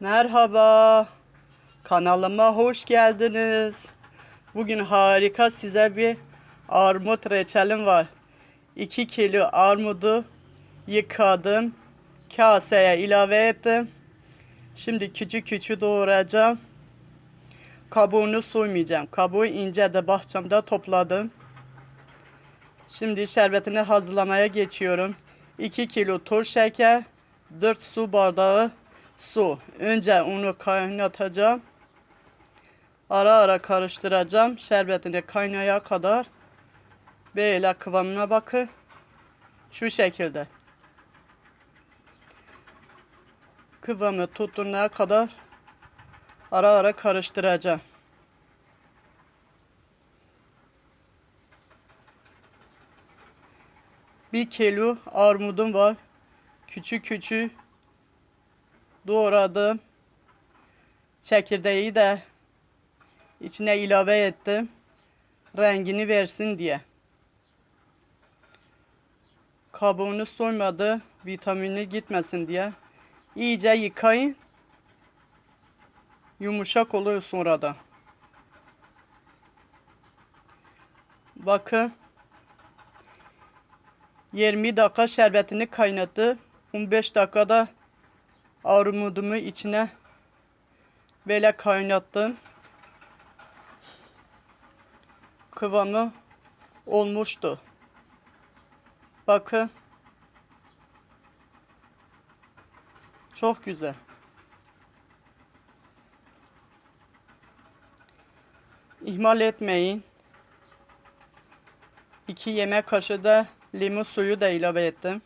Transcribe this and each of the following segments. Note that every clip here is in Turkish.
Merhaba. Kanalıma hoş geldiniz. Bugün harika size bir armut reçelim var. 2 kilo armudu yıkadım. Kaseye ilave ettim. Şimdi küçük küçük doğrayacağım. Kabuğunu soymayacağım. Kabuğu ince de bahçemde topladım. Şimdi şerbetini hazırlamaya geçiyorum. 2 kilo toz şeker, 4 su bardağı su. Önce unu kaynatacağım. Ara ara karıştıracağım. Şerbetini kaynaya kadar. Böyle kıvamına bakın. Şu şekilde. Kıvamı tuttuğuna kadar ara ara karıştıracağım. Bir kilo armudum var. Küçük küçük doğradım. Çekirdeği de içine ilave ettim. Rengini versin diye. Kabuğunu soymadı. Vitamini gitmesin diye. İyice yıkayın. Yumuşak oluyor sonradan. Bakın. 20 dakika şerbetini kaynattı. 15 dakikada armudumu içine böyle kaynattım. Kıvamı olmuştu. Bakın. Çok güzel. İhmal etmeyin. 2 yemek kaşığı da limon suyu da ilave ettim.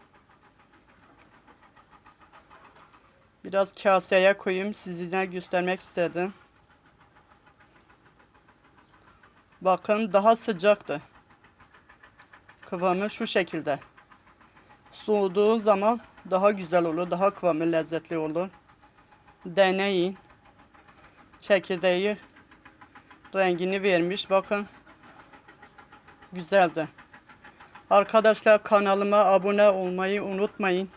Biraz kaseye koyayım. Sizinle göstermek istedim. Bakın daha sıcaktı. Kıvamı şu şekilde. Soğuduğu zaman daha güzel olur. Daha kıvamı lezzetli olur. Deneyin. Çekirdeği rengini vermiş. Bakın. Güzeldi. Arkadaşlar kanalıma abone olmayı unutmayın.